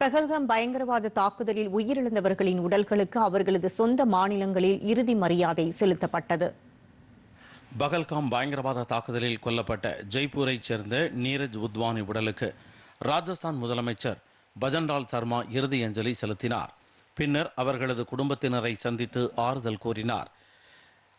பகல்காம் பயங்கரவாத தாக்குதலில் உயிரிழந்தவர்களின் உடல்களுக்கு அவர்களது சொந்த மாநிலங்களில் இறுதி மரியாதை செலுத்தப்பட்டது. பகல்காம் பயங்கரவாத தாக்குதலில் கொல்லப்பட்ட ஜெய்ப்பூரைச் சேர்ந்த நீரஜ் உத்வானி உடலுக்கு ராஜஸ்தான் முதலமைச்சர் பஜன்லால் சர்மா இறுதி அஞ்சலி செலுத்தினார். பின்னர் அவர்களது குடும்பத்தினரை சந்தித்து ஆறுதல் கூறினார்.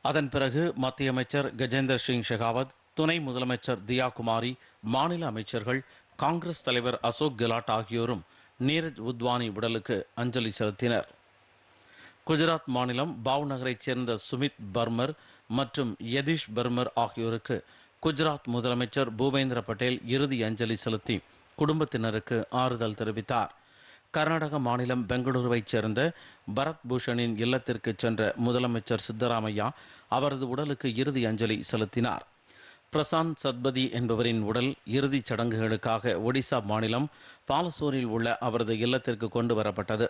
அதன் பிறகு மத்திய அமைச்சர் கஜேந்தர் சிங் ஷெகாவத் துணை முதலமைச்சர் தியா குமாரி மாநில அமைச்சர்கள் காங்கிரஸ் தலைவர் அசோக் கெலாட் ஆகியோரும் நீரஜ் உத்வானி உடலுக்கு அஞ்சலி செலுத்தினர். குஜராத் மாநிலம் பாவ் நகரைச் சேர்ந்த சுமித் பர்மர் மற்றும் யதீஷ் பர்மர் ஆகியோருக்கு குஜராத் முதலமைச்சர் பூபேந்திர பட்டேல் இறுதி அஞ்சலி செலுத்தி குடும்பத்தினருக்கு ஆறுதல் தெரிவித்தார். கர்நாடக மாநிலம் பெங்களூருவைச் சேர்ந்த பரத் பூஷனின் இல்லத்திற்கு சென்ற முதலமைச்சர் சித்தராமையா அவரது உடலுக்கு இறுதி அஞ்சலி செலுத்தினார். பிரசாந்த் சத்பதி என்பவரின் உடல் இறுதிச் சடங்குகளுக்காக ஒடிசா மாநிலம் பாலசோரில் உள்ள அவரது இல்லத்திற்கு கொண்டு வரப்பட்டது.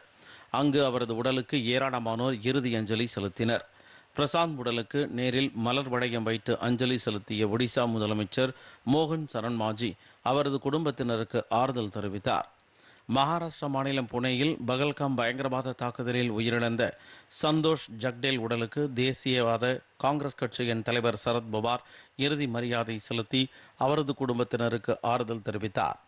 அங்கு அவரது உடலுக்கு ஏராளமானோர் இறுதி அஞ்சலி செலுத்தினர். பிரசாந்த் உடலுக்கு நேரில் மலர் வளையம் வைத்து அஞ்சலி செலுத்திய ஒடிசா முதலமைச்சர் மோகன் சரண் மாஜி அவரது குடும்பத்தினருக்கு ஆறுதல் தெரிவித்தார். மகாராஷ்டிரா மாநிலம் புனேயில் பகல்காம் பயங்கரவாத தாக்குதலில் உயிரிழந்த சந்தோஷ் ஜக்டேல் உடலுக்கு தேசியவாத காங்கிரஸ் கட்சியின் தலைவர் சரத் பவார் இறுதி மரியாதை செலுத்தி அவரது குடும்பத்தினருக்கு ஆறுதல் தெரிவித்தார்.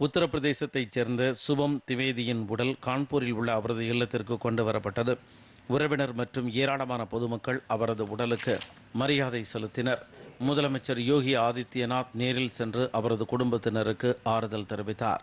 உத்தரப்பிரதேசத்தைச் சேர்ந்த சுபம் திவேதியின் உடல் கான்பூரில் உள்ள அவரது இல்லத்திற்கு கொண்டு வரப்பட்டது. உறவினர் மற்றும் ஏராளமான பொதுமக்கள் அவரது உடலுக்கு மரியாதை செலுத்தினர். முதலமைச்சர் யோகி ஆதித்யநாத் நேரில் சென்று அவரது குடும்பத்தினருக்கு ஆறுதல் தெரிவித்தார்.